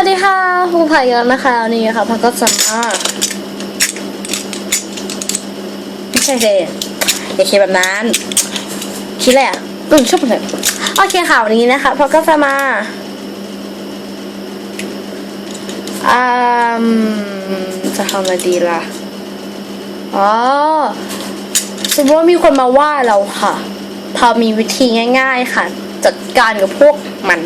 วัสดีค่ะภูไผ่กันนะคะวันนี่ค่ะพักก็จะมาไม่ใช่เลยอย่าคิดแบบนั้น คิดอะไรอะอืมชอบเลยโอเคค่ะวันนี้นะคะพักก็จะมาอ่าจะทำอะไรดีล่ะอ๋อสมมติว่ามีคนมาว่าเราค่ะ พอมีวิธีง่าย ๆ ค่ะ จัดการกับพวกมัน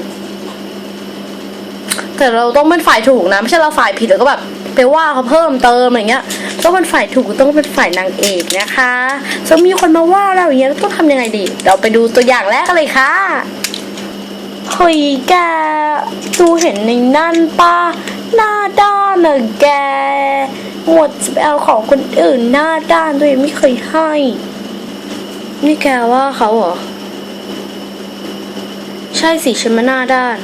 แต่เราต้องเป็นฝ่ายถูกนะ ไม่ใช่เราฝ่ายผิดแล้วก็แบบไปว่าเขาเพิ่มเติมอะไรเงี้ยต้องเป็นฝ่ายถูกต้องเป็นฝ่ายนางเอกนะคะจะมีคนมาว่าเราอย่างเงี้ยเราต้องทำยังไงดี เราไปดูตัวอย่างแรกกันเลยค่ะเฮ้ยแกดูเห็นในนั่นป้าหน้าด้านน่ะแกหมดจะไปเอาของคนอื่นหน้าด้านตัวเองไม่เคยให้ นี่แกว่าเขาเหรอ ใช่สิฉันมาหน้าด้าน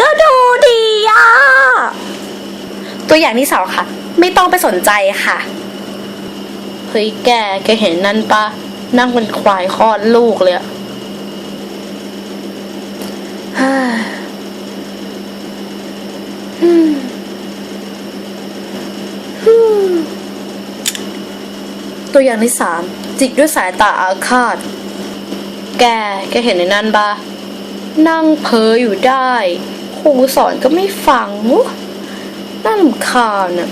ก็ดูดีอะ ตัวอย่างที่สองค่ะ ไม่ต้องไปสนใจค่ะ เฮ้ยแกแกเห็นนั่นปะนั่งเป็นควายคลอดลูกเลยอะฮ่าอืมอืมตัวอย่างที่สามจิกด้วยสายตาอาฆาต แก แกเห็นในนั้นปะนั่งเพ้ออยู่ได้ ครูสอนก็ไม่ฟังวะน่าลำคาญอะ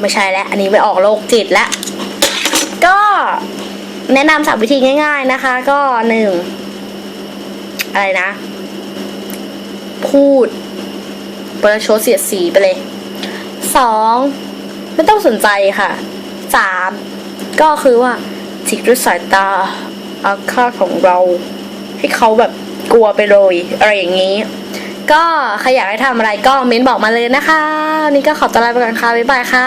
ไม่ใช่แล้ว อันนี้ไปออกโรคจิตแล้ว ก็แนะนำสามวิธีง่าย ๆนะคะ ก็หนึ่งอะไรนะ พูด ประชดเสียดสีไปเลยสอง ไม่ต้องสนใจค่ะสามก็คือว่าจิกด้วยสายตาอาฆาตของเรา ให้เขาแบบกลัวไปเลยอะไรอย่างนี้ ก็ใครอยากให้ทำอะไรก็เม้นบอกมาเลยนะคะวันนี่ก็ขอตัวลาไปก่อนค่ะ บ๊ายบายค่ะ